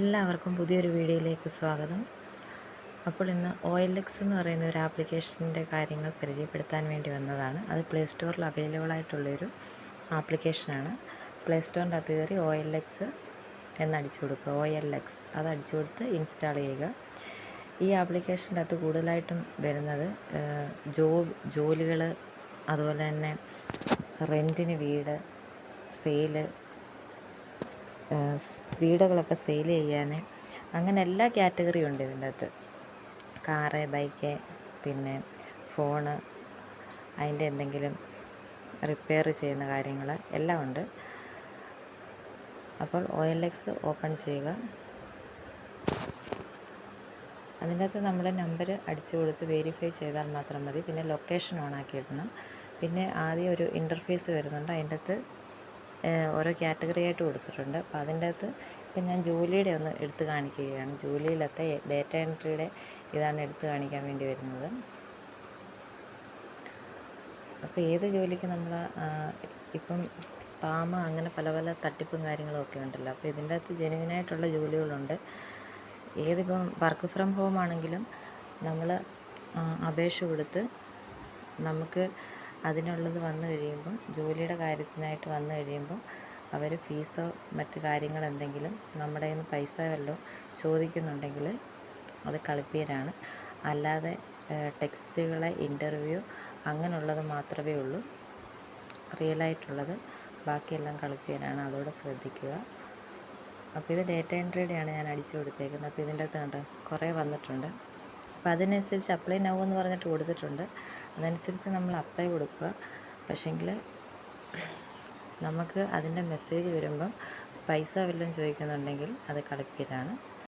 എല്ലാവർക്കും പുതിയൊരു വീഡിയോയിലേക്ക് സ്വാഗതം. അപ്പോൾ ഇന്ന് ഒ എൽ എക്സ് എന്ന് പറയുന്ന ഒരു ആപ്ലിക്കേഷന്റെ കാര്യങ്ങൾ പരിചയപ്പെടുത്താൻ വേണ്ടി വന്നതാണ്. അത് പ്ലേ സ്റ്റോറിൽ അവൈലബിൾ ആയിട്ടുള്ളൊരു ആപ്ലിക്കേഷനാണ്. പ്ലേ സ്റ്റോറിന്റെ അകത്ത് കയറി ഒ എൽ എക്സ് എന്നടിച്ചു കൊടുക്കുക. ഒ എൽ എക്സ് അത് അടിച്ചു കൊടുത്ത് ഇൻസ്റ്റാൾ ചെയ്യുക. ഈ ആപ്ലിക്കേഷന്റെ അകത്ത് കൂടുതലായിട്ടും വരുന്നത് ജോബ് ജോലികൾ അതുപോലെ തന്നെ റെന്റിന് വീട് സെയിൽ വീടുകളൊക്കെ സെയിൽ ചെയ്യാൻ അങ്ങനെ എല്ലാ കാറ്റഗറിയും ഉണ്ട് ഇതിന്റെ അകത്ത്. കാറ് ബൈക്ക് പിന്നെ ഫോണ് അതിന്റെ എന്തെങ്കിലും റിപ്പയർ ചെയ്യുന്ന കാര്യങ്ങൾ എല്ലാം ഉണ്ട്. അപ്പോൾ ഒ എൽ എക്സ് ഓപ്പൺ ചെയ്യുക. അതിന്റെ അകത്ത് നമ്മുടെ നമ്പർ അടിച്ചു കൊടുത്ത് വെരിഫൈ ചെയ്താൽ മാത്രം മതി. പിന്നെ ലൊക്കേഷൻ ഓൺ ആക്കി ഇടണം. പിന്നെ ആദ്യം ഒരു ഇന്റർഫേസ് വരുന്നുണ്ട്. അതിന്റെ അകത്ത് ഓരോ കാറ്റഗറി ആയിട്ട് കൊടുത്തിട്ടുണ്ട്. അപ്പോൾ അതിന്റെ അകത്ത് ഇപ്പം ഞാൻ ജോലിയുടെ ഒന്ന് എടുത്തു കാണിക്കുകയാണ്. ജോലിയിലത്തെ ഡേറ്റ എൻട്രിയുടെ ഇതാണ് എടുത്തു കാണിക്കാൻ വേണ്ടി വരുന്നത്. അപ്പോൾ ഏത് ജോലിക്ക് നമ്മൾ ഇപ്പം സ്പാം അങ്ങനെ പല പല തട്ടിപ്പും കാര്യങ്ങളും ഒക്കെ ഉണ്ടല്ലോ. അപ്പോൾ ഇതിന്റെ അകത്ത് ജെനുവിനായിട്ടുള്ള ജോലികളുണ്ട്. ഏതിപ്പം വർക്ക് ഫ്രം ഹോം ആണെങ്കിലും നമ്മൾ അപേക്ഷ കൊടുത്ത് നമുക്ക് അതിനുള്ളത് വന്നു കഴിയുമ്പം ജോലിയുടെ കാര്യത്തിനായിട്ട് വന്നു കഴിയുമ്പം അവർ ഫീസോ മറ്റ് കാര്യങ്ങൾ എന്തെങ്കിലും നമ്മുടെ കയ്യിൽ നിന്ന് പൈസ വല്ലതും ചോദിക്കുന്നുണ്ടെങ്കിൽ അത് കളിപ്പീരാണ്. അല്ലാതെ ടെക്സ്റ്റുകളെ ഇന്റർവ്യൂ അങ്ങനെയുള്ളത് മാത്രമേ ഉള്ളൂ. റിയലായിട്ടുള്ളത് ബാക്കിയെല്ലാം കളിപ്പീരാണ്. അതോടെ ശ്രദ്ധിക്കുക. അപ്പോൾ ഇത് ഡേറ്റ എൻട്രിയുടെയാണ് ഞാൻ അടിച്ചു കൊടുത്തേക്കുന്നത്. അപ്പോൾ ഇതിന്റെ അകത്ത് കണ്ട്? കുറേ വന്നിട്ടുണ്ട്. അപ്പോൾ അതിനനുസരിച്ച് അപ്ലൈ നൗ എന്ന് പറഞ്ഞിട്ട് കൊടുത്തിട്ടുണ്ട്. അതനുസരിച്ച് നമ്മൾ അപ്ലൈ കൊടുക്കുക. പക്ഷേങ്കിൽ നമുക്ക് അതിന്റെ മെസ്സേജ് വരുമ്പം പൈസ വല്ലതും ചോദിക്കുന്നുണ്ടെങ്കിൽ അത് കളിപ്പീരാണ്